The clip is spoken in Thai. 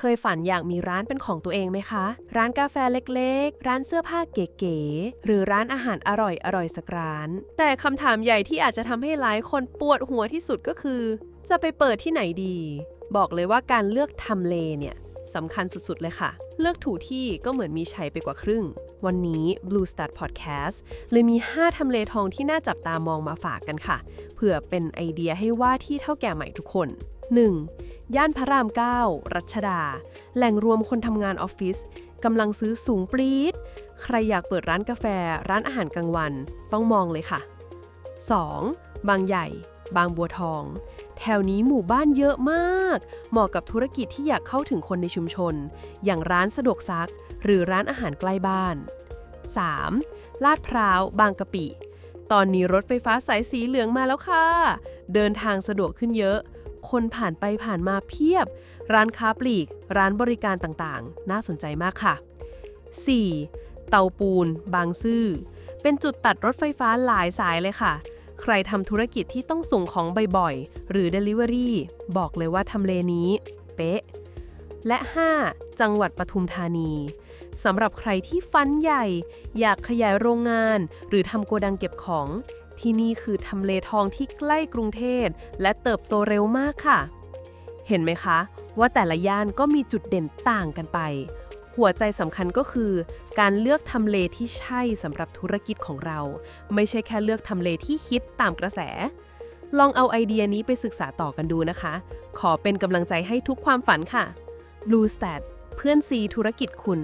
เคยฝันอยากมีร้านเป็นของตัวเองไหมคะ ร้านกาแฟเล็กๆ ร้านเสื้อผ้าเก๋ๆ หรือร้านอาหารอร่อยๆสักร้าน แต่คำถามใหญ่ที่อาจจะทำให้หลายคนปวดหัวที่สุดก็คือ จะไปเปิดที่ไหนดี บอกเลยว่าการเลือกทำเลเนี่ยสำคัญสุดๆ เลยค่ะ เลือกถูกที่ก็เหมือนมีชัยไปกว่าครึ่ง วันนี้ Blue Star Podcast เลยมี 5 ทำเลทองที่น่าจับตามองมาฝากกันค่ะ เผื่อเป็นไอเดียให้ว่าที่เท่าแก่ใหม่ทุกคน 1. ย่านพระราม 9 รัชดา แหล่งรวมคนทำงานออฟฟิศกำลังซื้อสูงปรี๊ด ใครอยากเปิดร้านกาแฟ ร้านอาหารกลางวัน ต้องมองเลยค่ะ 2. บางใหญ่ บางบัวทอง แถวนี้หมู่บ้านเยอะมาก เหมาะกับธุรกิจที่อยากเข้าถึงคนในชุมชน อย่างร้านสะดวกซัก หรือร้านอาหารใกล้บ้าน 3. ลาดพร้าว บางกะปิ ตอนนี้รถไฟฟ้าสายสีเหลืองมาแล้วค่ะ เดินทางสะดวกขึ้นเยอะ คนผ่านไปผ่านมาเพียบ ร้านค้าปลีก ร้านบริการต่างๆ น่าสนใจมากค่ะ 4. เตาปูน บางซื่อ เป็นจุดตัดรถไฟฟ้าหลายสายเลยค่ะ ใครทำธุรกิจที่ต้องส่งของบ่อยๆ หรือ Delivery บอกเลยว่าทำเลนี้ เป๊ะ และ 5. จังหวัดปทุมธานีสำหรับใครที่ฟันใหญ่ อยากขยายโรงงาน หรือทำโกดังเก็บของ ที่นี่คือทำเลทองที่ใกล้กรุงเทพและเติบโตเร็วมากค่ะ เห็นไหมคะ ว่าแต่ละย่านก็มีจุดเด่นต่างกันไป หัวใจสำคัญก็คือ การเลือกทำเลที่ใช่สำหรับธุรกิจของเรา ไม่ใช่แค่เลือกทำเลที่ฮิตตามกระแส ลองเอาไอเดียนี้ไปศึกษาต่อกันดูนะคะ ขอเป็นกำลังใจให้ทุกความฝันค่ะ Blue Stat เพื่อนซีธุรกิจคุณ